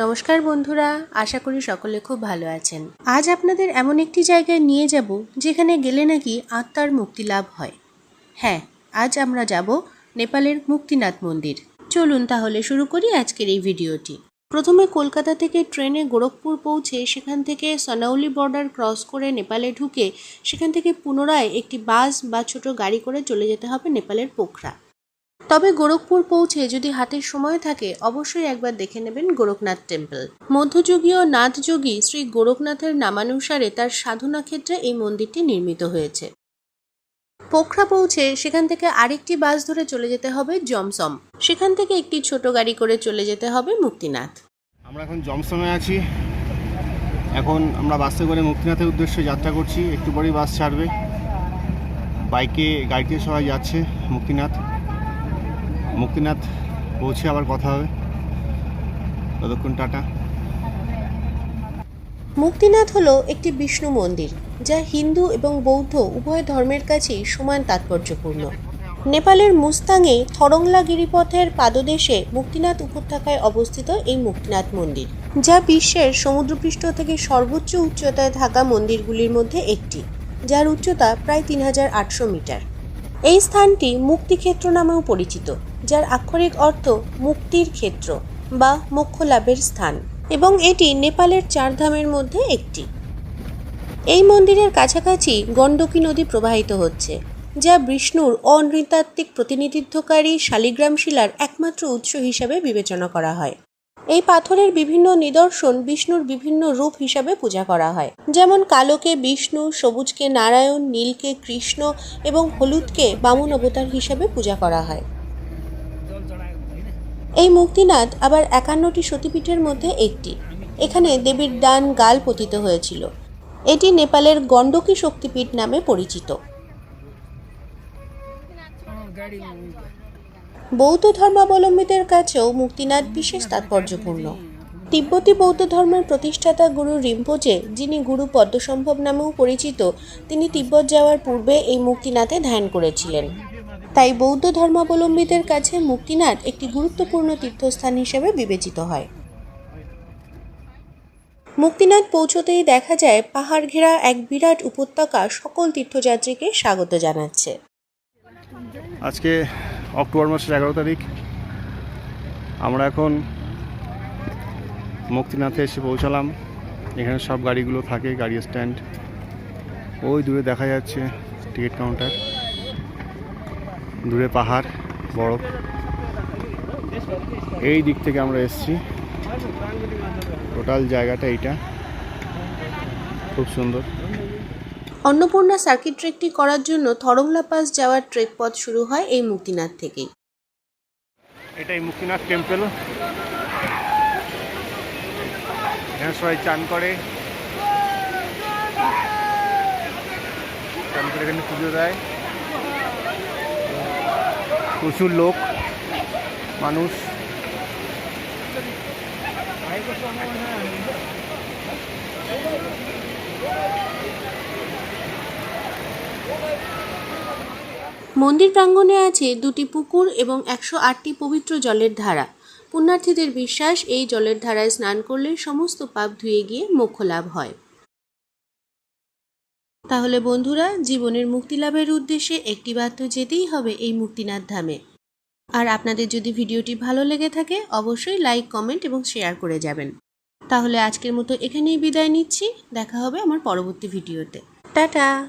নমস্কার বন্ধুরা, আশা করি সকলে খুব ভালো আছেন। আজ আপনাদের এমন একটি জায়গায় নিয়ে যাব, যেখানে গেলে নাকি আত্মার মুক্তি লাভ হয়। হ্যাঁ আজ আমরা যাব নেপালের মুক্তিনাথ মন্দির। চলুন তাহলে শুরু করি আজকের এই ভিডিওটি। প্রথমে কলকাতা থেকে ট্রেনে গোরখপুর পৌঁছে সেখান থেকে সনাউলি বর্ডার ক্রস করে নেপালে ঢুকে সেখান থেকে পুনরায় একটি বাস বা ছোট গাড়ি করে চলে যেতে হবে নেপালের পোখরা। তবে গোরখপুর পৌঁছে যদি হাতের সময় থাকে, অবশ্যই একবার দেখে নেবেন গোরখনাথ টেম্পল। মধ্যযুগীয় নাথযোগী শ্রী গোরখনাথের নামানুসারে তার সাধনা ক্ষেত্রে এই মন্দিরটি নির্মিত হয়েছে। পোখরা পৌঁছে সেখান থেকে আরেকটি বাস ধরে চলে যেতে হবে জমসম। সেখান থেকে একটি ছোট গাড়ি করে চলে যেতে হবে মুক্তিনাথ। আমরা এখন জমসমে আছি। এখন আমরা বাসে করে মুক্তিনাথের উদ্দেশ্যে যাত্রা করছি। একটু পরেই বাস ছাড়বে। বাইকে, গাড়িতে সবাই যাচ্ছে মুক্তিনাথ। মুক্তিনাথ পৌঁছে আবার কথা হবে। ততক্ষণ টাটা। মুক্তিনাথ হলো একটি বিষ্ণু মন্দির, যা হিন্দু এবং বৌদ্ধ উভয় ধর্মের কাছেই সমান তাৎপর্যপূর্ণ। নেপালের মুস্তাঙে থরংলা গিরিপথের পাদদেশে মুক্তিনাথ উপত্যকায় অবস্থিত এই মুক্তিনাথ মন্দির, যা বিশ্বের সমুদ্রপৃষ্ঠ থেকে সর্বোচ্চ উচ্চতায় থাকা মন্দিরগুলির মধ্যে একটি, যার উচ্চতা প্রায় তিন হাজার আটশো মিটার। এই স্থানটি মুক্তিক্ষেত্র নামেও পরিচিত, যার আক্ষরিক অর্থ মুক্তির ক্ষেত্র বা মোক্ষ লাভের স্থান, এবং এটি নেপালের চার ধামের মধ্যে একটি। এই মন্দিরের কাছাকাছি গণ্ডকী নদী প্রবাহিত হচ্ছে, যা বিষ্ণুর অনৃতাত্ত্বিক প্রতিনিধিত্বকারী শালিগ্রাম শিলার একমাত্র উৎস হিসাবে বিবেচনা করা হয়। এই পাথরের বিভিন্ন নিদর্শন বিষ্ণুর বিভিন্ন রূপ হিসাবে পূজা করা হয়। যেমন কালোকে বিষ্ণু, সবুজকে নারায়ণ, নীলকে কৃষ্ণ এবং হলুদকে বামন অবতার হিসাবে পূজা করা হয়। এই মুক্তিনাথ আবার একান্নটি সতীপীঠের মধ্যে একটি। এখানে দেবীর ডান গাল পতিত হয়েছিল। এটি নেপালের গণ্ডকী শক্তিপীঠ নামে পরিচিত। বৌদ্ধ ধর্মাবলম্বীদের কাছেও মুক্তিনাথ বিশেষ তাৎপর্যপূর্ণ। তিব্বতী বৌদ্ধ ধর্মের প্রতিষ্ঠাতা গুরু রিম্পোচে যিনি গুরু পদ্মসম্ভব নামেও পরিচিত, তিনি তিব্বত যাওয়ার পূর্বে এই মুক্তিনাথে ধ্যান করেছিলেন। তাই বৌদ্ধ ধর্মাবলম্বীদের কাছে মুক্তিনাথ একটি গুরুত্বপূর্ণ তীর্থস্থান হিসেবে বিবেচিত হয়। মুক্তিনাথ পৌঁছতেই দেখা যায়, পাহাড় ঘেরা এক বিরাট উপত্যকা সকল তীর্থযাত্রীকে স্বাগত জানাচ্ছে। আজকে অক্টোবর মাসের এগারো তারিখ। আমরা এখন মুক্তিনাথে এসে পৌঁছালাম। এখানে সব গাড়িগুলো থাকে, গাড়ি স্ট্যান্ড। ওই দূরে দেখা যাচ্ছে টিকিট কাউন্টার। দূরে পাহাড়, বরফ। এই দিক থেকে আমরা এসছি। টোটাল জায়গাটা এইটা। খুব সুন্দর। অন্নপূর্ণা সার্কিট ট্রেকটি করার জন্য থরংলা পাস যাওয়ার ট্রেক পথ শুরু হয় এই মুক্তিনাথ থেকেই। এটাই মুক্তিনাথ টেম্পল এখানে সবাই চান করে। চান করে এখানে পুজো দেয়। প্রচুর লোক, মানুষ। মন্দির প্রাঙ্গণে আছে দুটি পুকুর এবং একশো আটটি পবিত্র জলের ধারা। পুণ্যার্থীদের বিশ্বাস, এই জলের ধারায় স্নান করলে সমস্ত পাপ ধুয়ে গিয়ে মোক্ষ লাভ হয়। তাহলে বন্ধুরা, জীবনের মুক্তি লাভের উদ্দেশ্যে একটিবার তো যেতেই হবে এই মুক্তিনাথ ধামে। আর আপনাদের যদি ভিডিওটি ভালো লেগে থাকে, অবশ্যই লাইক, কমেন্ট এবং শেয়ার করে যাবেন। তাহলে আজকের মতো এখানেই বিদায় নিচ্ছি। দেখা হবে আমার পরবর্তী ভিডিওতে। টাটা!